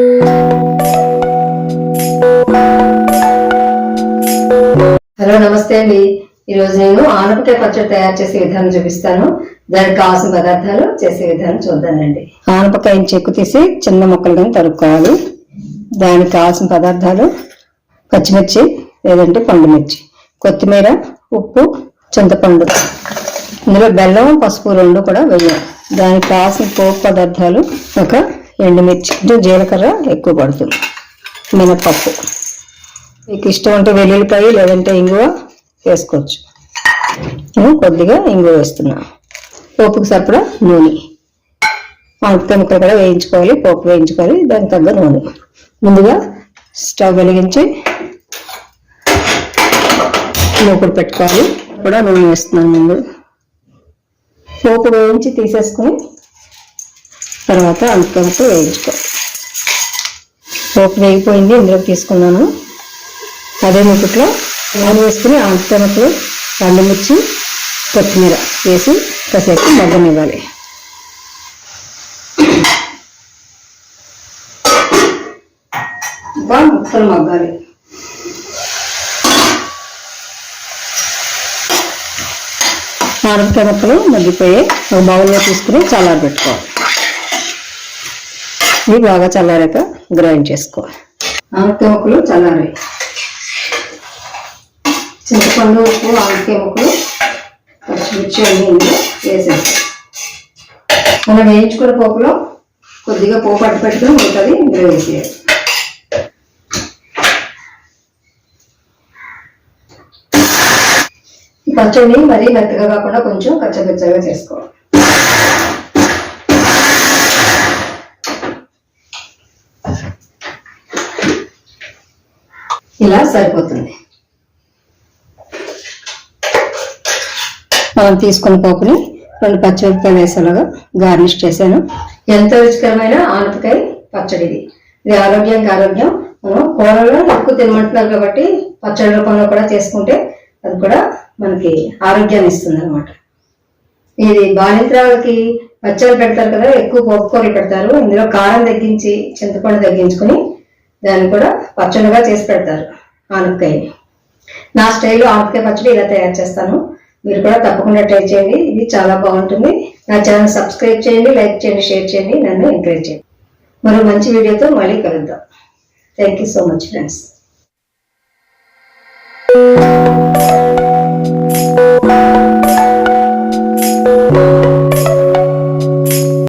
Hello నమస్తే అండి. ఈరోజు నేను ఆనపకాయ పచ్చడి తయారు చేసే విధానం చూపిస్తాను. దానికి కావాల్సిన పదార్థాలు చేసే విధానం చూద్దానండి ఆనపకాయని చెక్కు తీసి చిన్న ముక్కలుగా తరుక్కోవాలి. దానికి కావాల్సిన పదార్థాలు పచ్చిమిర్చి లేదంటే పండుమిర్చి కొత్తిమీర ఉప్పు చింతపండు. ఇందులో బెల్లం పసుపు రెండు కూడా వేయాలి. దానికి కావాల్సిన పోపు పదార్థాలు ఒక ఎండుమిర్చి అంటే జీలకర్ర ఎక్కువ పడుతుంది. మినపప్పు మీకు ఇష్టం ఉంటే వెల్లుల్లిపాయ లేదంటే ఇంగువ వేసుకోవచ్చు. నేను కొద్దిగా ఇంగువ వేస్తున్నా. పోపుకి సరిపడా నూనె. వంకాయ ముక్కలు కూడా వేయించుకోవాలి పోపు వేయించుకోవాలి దానికి తగ్గ నూనె. ముందుగా స్టవ్ వెలిగించి మూకుడు పెట్టుకోవాలి. కూడా నూనె వేస్తున్నాను ముందు. పోపు వేయించి తీసేసుకుని తర్వాత ముక్కలు వేయించుకోవాలి పోపు వేగిపోయింది ఇందులోకి తీసుకున్నాను. అదే ముక్కట్లో నూనె వేసుకుని ఆంతనకు పండుమిర్చి కొత్తిమీర వేసి కాసేపు మగ్గనివ్వాలి. బాగా ముక్కలు మగ్గాలి. ఆనపకాయ ముక్కలు మగ్గిపోయి ఒక బౌల్లో తీసుకుని చల్లారబెట్టుకోవాలి ఇవి బాగా చల్లారాక గ్రైండ్ చేసుకోవాలి ఆనపకాయ ముక్కలు చల్లారాయి చింతపండు ఉప్పు ఆనపకాయ ముక్కలు పచ్చిమిర్చి అన్ని ఇందులో వేసేసి మనం వేయించుకున్న పోపులో కొద్దిగా పోపు అట్టు పెట్టుకుని ఉంటుంది ఇందులో వేసేయాలి. పచ్చడిని మరీ మెత్తగా కాకుండా కొంచెం కచ్చపచ్చగా చేసుకోవాలి. ఇలా సరిపోతుంది. మనం తీసుకున్న పోపుని రెండు పచ్చిమిరపకాయలు వేసేలాగా గార్నిష్ చేశాను. ఎంతో రుచికరమైన ఆనపకాయ పచ్చడి ఇది. ఇది ఆరోగ్యానికి ఆరోగ్యం. మనం కూరలో ఎక్కువ తినమంటున్నారు కాబట్టి పచ్చడి రూపంలో కూడా చేసుకుంటే అది కూడా మనకి ఆరోగ్యాన్ని ఇస్తుంది అనమాట ఇది బాలింత్రాలకి పచ్చడి పెడతారు కదా ఎక్కువ పోపు కూరలు పెడతారు. ఇందులో కారం తగ్గించి చింతపండు తగ్గించుకుని దాన్ని కూడా పచ్చడిగా చేసి పెడతారు ఆనపకాయని నా స్టైల్లో ఆనపకాయ పచ్చడి ఇలా తయారు చేస్తాను. మీరు కూడా తప్పకుండా ట్రై చేయండి. ఇది చాలా బాగుంటుంది. నా ఛానల్ సబ్స్క్రైబ్ చేయండి లైక్ చేయండి షేర్ చేయండి నన్ను ఎంకరేజ్ చేయండి. మరో మంచి వీడియోతో మళ్ళీ కలుద్దాం. Thank you so much friends